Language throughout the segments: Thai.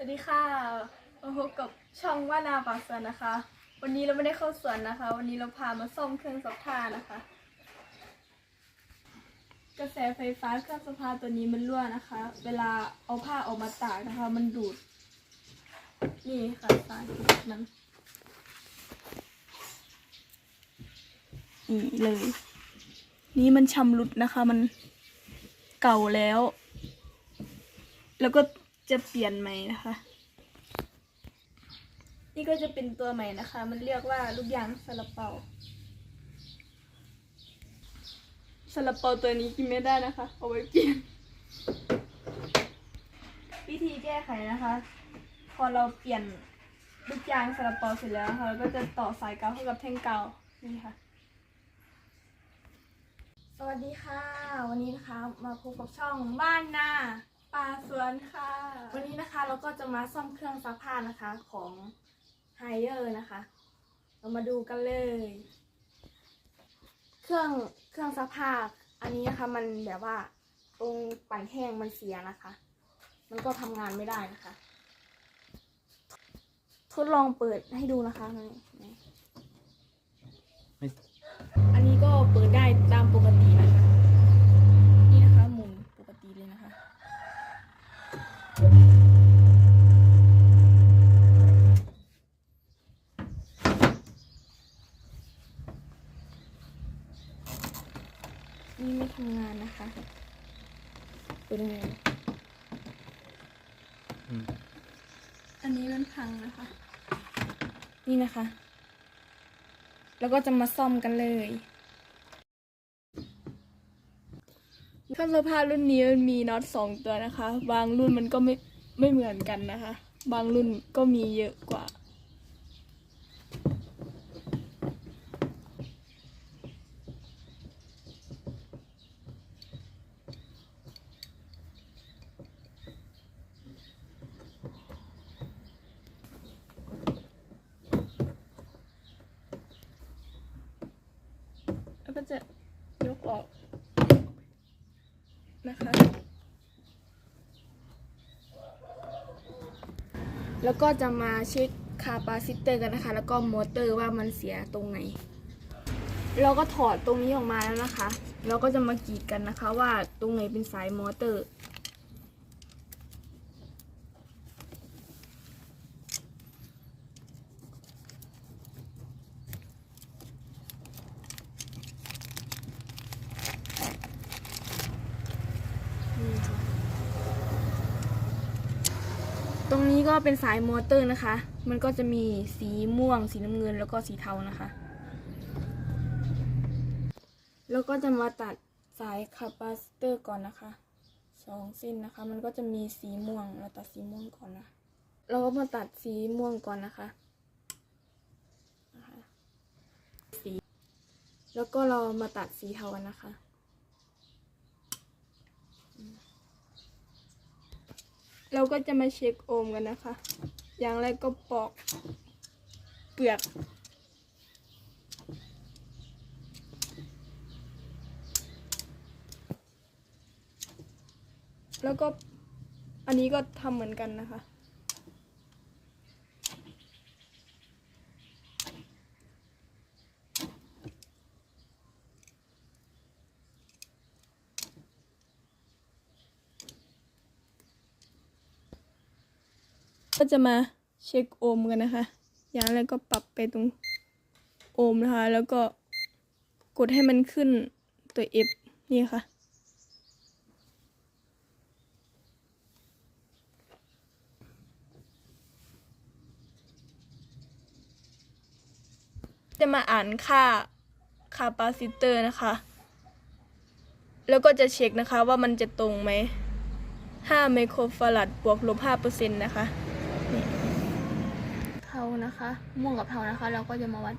สวัสดีค่ะมาพบกับช่องว่านาปากสวนนะคะ วันนี้เราไม่ได้เข้าสวนนะคะ วันนี้เราพามาซ่อมเครื่องซักผ้านะคะ กระแสไฟฟ้าเครื่องซักผ้าตัวนี้มันรั่วนะคะ เวลาเอาผ้าออกมาตากนะคะ มันดูด นี่ค่ะสาเหตุมันนี่เลย นี่มันชำรุดนะคะ มันเก่าแล้ว แล้วก็ จะเปลี่ยนใหม่นะคะ นี่ก็จะเป็นตัวใหม่นะคะ มันเรียกว่าลูกยางซาลาเปาซาลาเปาตัวนี้กินไม่ได้นะคะ เอาไว้เปลี่ยนวิธีแก้ไขนะคะ พอเราเปลี่ยนลูกยางซาลาเปาเสร็จแล้วนะคะเราก็จะต่อสายกาวเข้ากับแท่งกาวนี่ค่ะ สวัสดีค่ะ วันนี้นะคะ มาพบกับช่องบ้านนา ป่าสวนค่ะ วันนี้นะคะเราก็จะมาซ่อมเครื่องซักผ้านะคะของไฮเออร์นะคะ เรามาดูกันเลย เครื่องเครื่องซักผ้าอันนี้นะคะมันแบบว่าตรงปั่นแห้งมันเสียนะคะ มันก็ทำงานไม่ได้นะคะ ทดลองเปิดให้ดูนะคะนี่นี่ไม่ อันนี้ก็เปิดได้ตามปกตินะคะ นี่นะคะหมุนปกติเลยนะคะ นี่ไม่ทำงานนะคะเปิดยังไงอืมอันนี้มันพังนะคะ นี่นะคะ แล้วก็จะมาซ่อมกันเลยเครื่องซักผ้ารุ่นนี้มันมีน็อตสองตัวนะคะ บางรุ่นมันก็ไม่ไม่เหมือนกันนะคะ บางรุ่นก็มีเยอะกว่า แล้วก็จะยกออกนะคะ แล้วก็จะมาเช็คคาปาซิเตอร์กันนะคะ แล้วก็มอเตอร์ว่ามันเสียตรงไหน เราก็ถอดตรงนี้ออกมาแล้วนะคะ เราก็จะมากรีดกันนะคะว่าตรงไหนเป็นสายมอเตอร์ นี่ค่ะตรงนี้ ก็เป็นสายมอเตอร์นะคะ มันก็จะมีสีม่วง สีน้ำเงินแล้วก็สีเทานะคะ แล้วก็จะมาตัดสายคาปาซิเตอร์ก่อนนะคะสองเส้นนะคะ มันก็จะมีสีม่วง เราตัดสีม่วงก่อนนะ เราก็มาตัดสีม่วงก่อนนะคะนะคะสี แล้วก็เรามาตัดสีเทากันนะคะ เราก็จะมาเช็คโอห์มกันนะคะ อย่างแรกก็ปอกเปลือกแล้วก็อันนี้ก็ทำเหมือนกันนะคะ ก็จะมาเช็คโอห์มกันนะคะ อย่างแรกก็ปรับไปตรงโอห์มนะคะ แล้วก็กดให้มันขึ้นตัว F นี่ค่ะ จะมาอ่านค่าคาปาซิเตอร์นะคะ แล้วก็จะเช็คนะคะว่ามันจะตรงไหม 5 ไมโครฟารัดบวกลบ5เปอร์เซ็นต์นะคะ เทานะคะ ม่วงกับเทานะคะ เราก็จะมาวัด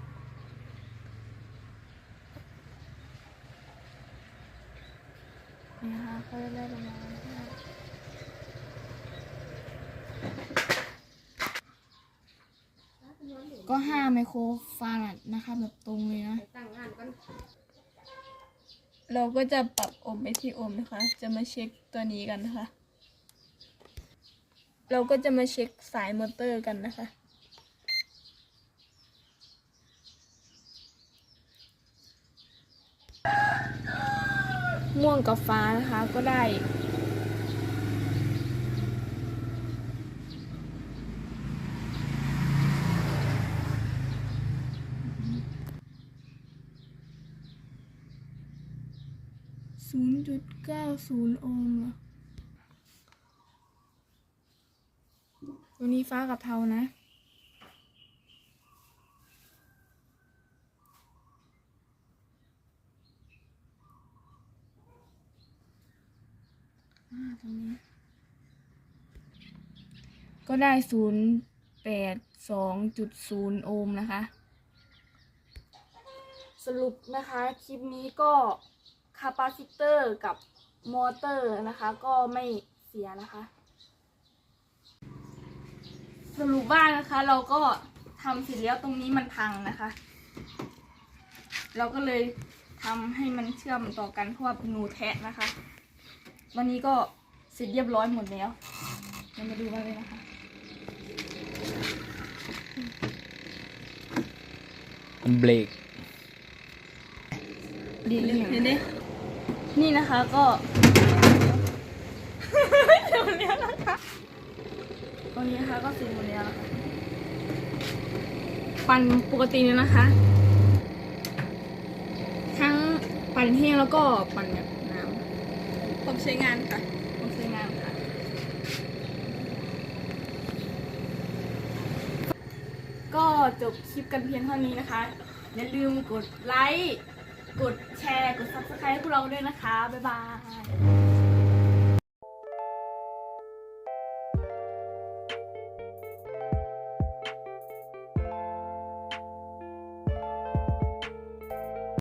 นี่นะคะก็จะได้ประมาณห้ก็ห้าไมโครฟารัดนะคะ แบบตรงเลยนะ เราก็จะปรับโอห์มไปที่โอห์มนะคะ จะมาเช็คตัวนี้กันนะคะ เราก็จะมาเช็คสายมอเตอร์กันนะคะ ม่วงกับฟ้านะคะก็ได้ศูนย์จุดเก้าศูนย์โอห์มเหรอ วันนี้ฟ้ากับเทานะ ตรงนี้ ก็ได้ศูนย์แปดสองจุดศูนย์โอห์มนะคะ สรุปนะคะ คลิปนี้ก็คาปาซิเตอร์กับมอเตอร์นะคะ ก็ไม่เสียนะคะ สรุปว่านะคะ เราก็ทำเสร็จแล้วตรงนี้มันพังนะคะ เราก็เลยทำให้มันเชื่อมต่อกันเพราะว่าเป็นรูแทะนะคะ วันนี้ก็เสร็จเรียบร้อยหมดแล้วเรามาดูกันเลยนะคะเบรกดีเลยเห็นดินี่นะคะก็เสร็จหมดแล้วนะคะต รงนี้นะคะก็เสร็จหมดแล้วนะคะปั่นปกติเนี่ยนะคะ ทั้งปั่นแห้งแล้วก็ปั่นแบบน้ำผมใช้งานค่ะผมใช้งานค่ะ ก็จบคลิปกันเพียงเท่านี้นะคะ อย่าลืมกดไลค์ กดแชร์ กด subscribe ให้พวกเราด้วยนะคะ บ๊ายบาย